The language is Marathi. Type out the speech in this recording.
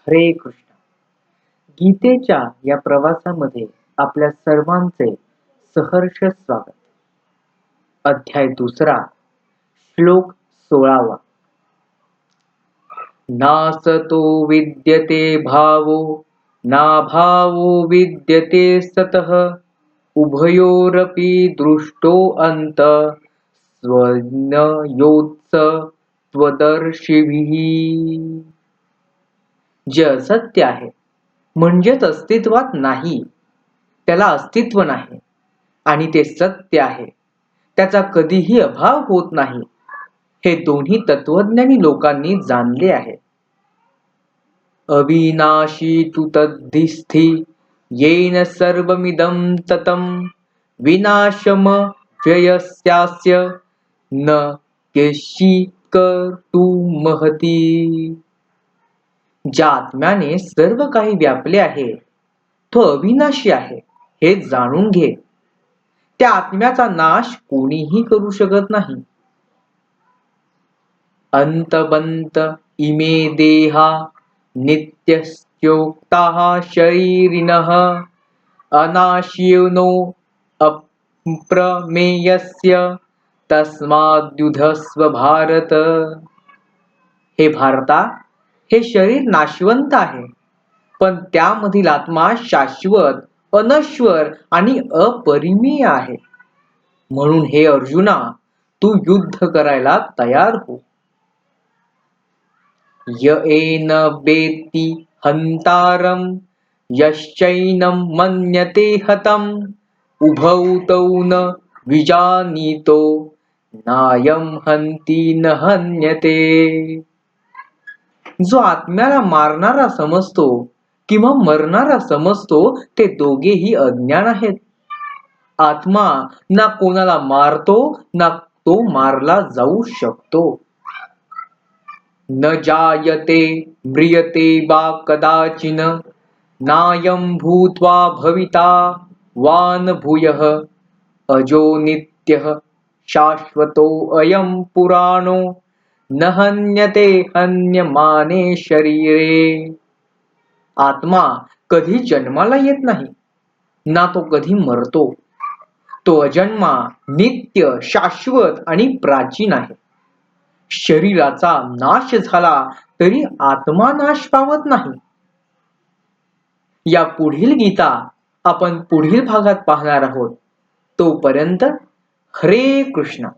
हरे कृष्ण. गीतेच्या या प्रवासामध्ये आपल्या सर्वांचे सहर्ष स्वागत. अध्याय दुसरा श्लोक सोळावा. नासतो विद्यते भावो नाभावो विद्यते सतः उभयोरपि दृष्टो अंत स्वज्ञयोत्स त्वदर्शिभिः। जे असत्य आहे म्हणजेच अस्तित्वात नाही. त्याला अस्तित्व नाही. आणि ते सत्य आहे. त्याचा कधीही अभाव होत नाही. हे दोन्ही तत्वज्ञानी लोकांनी जाणले आहे अविनाशी तु तद्धिस्थी येन सर्वमिदं ततम विनाशम व्ययस्यास्य न महती। ज्या आत्म्याने सर्व काही व्यापले आहे. तो अविनाशी आहे हे जाणून घे. त्या आत्म्याचा नाश कोणीही करू शकत नाही. अंतबंत इमे देहा नित्यस्योक्ता शरीरिन अनाशिनो अप्रमेयस्य तस्माद्युधस्व भारत. हे भारता हे शरीर नाशवंत आहे. पण त्यामधील आत्मा शाश्वत अनश्वर आणि अपरिमीय आहे. म्हणून हे अर्जुना तू युद्ध करायला तयार हो. येन बेती हंतारम यश्चैनं मन्यते हतम उभौ तौ न विजानीतो नायम हंती न हन्यते। जो आत्म्याला मारणारा समजतो किंवा मरणारा समजतो ते दोघेही अज्ञान आहेत. आत्मा ना कोणाला मारतो ना तो मारला जाऊ शकतो. न जायते म्रियते वा कदाचिन नायम भूत्वा भविता वान भूयः अजो नित्यः शाश्वतो अयम पुराणो। न हन्यते हन्यमाने शरीरे. आत्मा कधी जन्माला येत नाही ना तो कधी मरतो. तो अजन्मा नित्य शाश्वत आणि प्राचीन आहे. शरीराचा नाश झाला तरी आत्मा नाश पावत नाही. या पुढील गीता आपण पुढील भागात पाहणार आहोत. तोपर्यंत हरे कृष्ण.